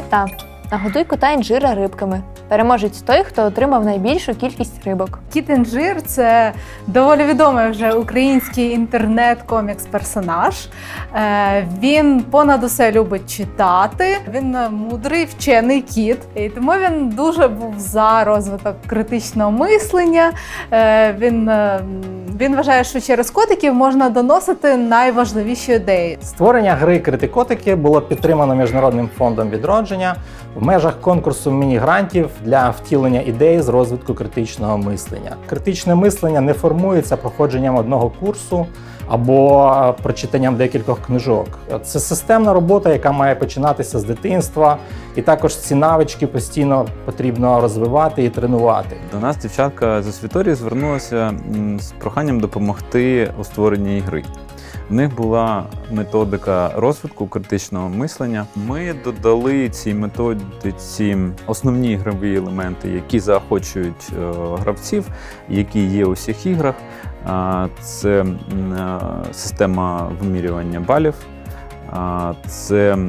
Мета нагодуй кота інжира рибками. Переможець той, хто отримав найбільшу кількість рибок. Кіт Інжир це доволі відомий вже український інтернет-комікс-персонаж. Е, Він понад усе любить читати. Він мудрий, вчений кіт, і тому він дуже був за розвиток критичного мислення. Е, Він, е, він вважає, що через котиків можна доносити найважливіші ідеї. Створення гри Критикотики було підтримано Міжнародним фондом відродження в межах конкурсу міні-грантів для втілення ідей з розвитку критичного мислення. Критичне мислення не формується проходженням одного курсу або прочитанням декількох книжок. Це системна робота, яка має починатися з дитинства, і також ці навички постійно потрібно розвивати і тренувати. До нас дівчатка з освіторії звернулася з проханням допомогти у створенні ігри. В них була методика розвитку критичного мислення. Ми додали цій методиці основні ігрові елементи, які заохочують е, гравців, які є у всіх іграх. Це е, система вимірювання балів, це е,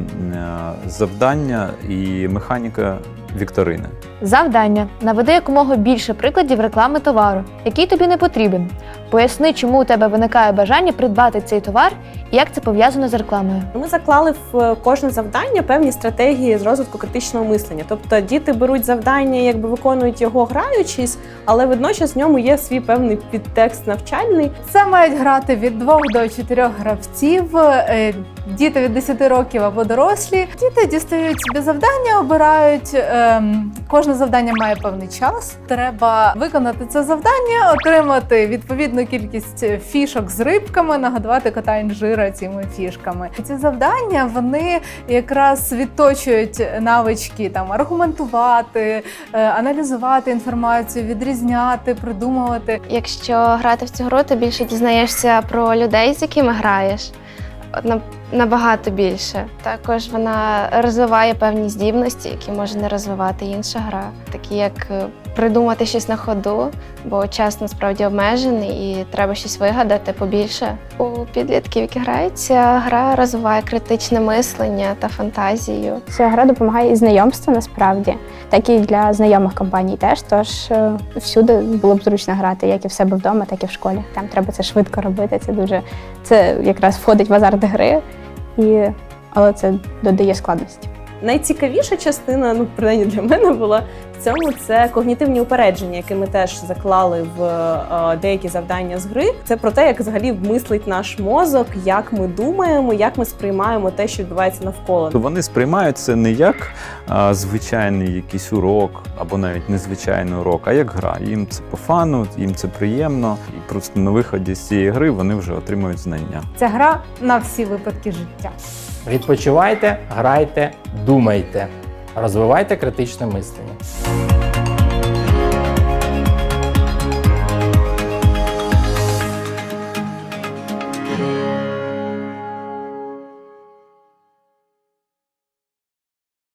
завдання і механіка вікторини. Завдання наведи якомога більше прикладів реклами товару, який тобі не потрібен. Поясни, чому у тебе виникає бажання придбати цей товар і як це пов'язано з рекламою. Ми заклали в кожне завдання певні стратегії з розвитку критичного мислення. Тобто діти беруть завдання, якби виконують його граючись, але водночас в ньому є свій певний підтекст навчальний. Це мають грати від 2 до 4 гравців, е, діти від 10 років або дорослі. Діти дістають собі завдання, обирають. ем, Кожне завдання має певний час. Треба виконати це завдання, отримати відповідну кількість фішок з рибками, нагодувати кота інжира цими фішками. Ці завдання вони якраз відточують навички там аргументувати, е, аналізувати інформацію, відрізняти, придумувати. Якщо грати в цю гру, ти більше дізнаєшся про людей, з якими граєш. Набагато більше. Також вона розвиває певні здібності, які може не розвивати інша гра, такі як е, придумати щось на ходу, бо час насправді обмежений і треба щось вигадати побільше. У підлітків, які грають, ця гра розвиває критичне мислення та фантазію. Ця гра допомагає і знайомству насправді, так і для знайомих компаній теж. Тож е, всюди було б зручно грати, як і в себе вдома, так і в школі. Там треба це швидко робити. Це дуже це якраз входить в азарт гри, і але це додає складності. Найцікавіша частина, ну принаймні для мене була в цьому це когнітивні упередження, які ми теж заклали в е, деякі завдання з гри. Це про те, як взагалі мислить наш мозок, як ми думаємо, як ми сприймаємо те, що відбувається навколо. То вони сприймають це не як а, звичайний якийсь урок або навіть незвичайний урок, а як гра. Їм це по фану, їм це приємно, і просто на виході з цієї гри вони вже отримують знання. Це гра на всі випадки життя. Відпочивайте, грайте, думайте, розвивайте критичне мислення.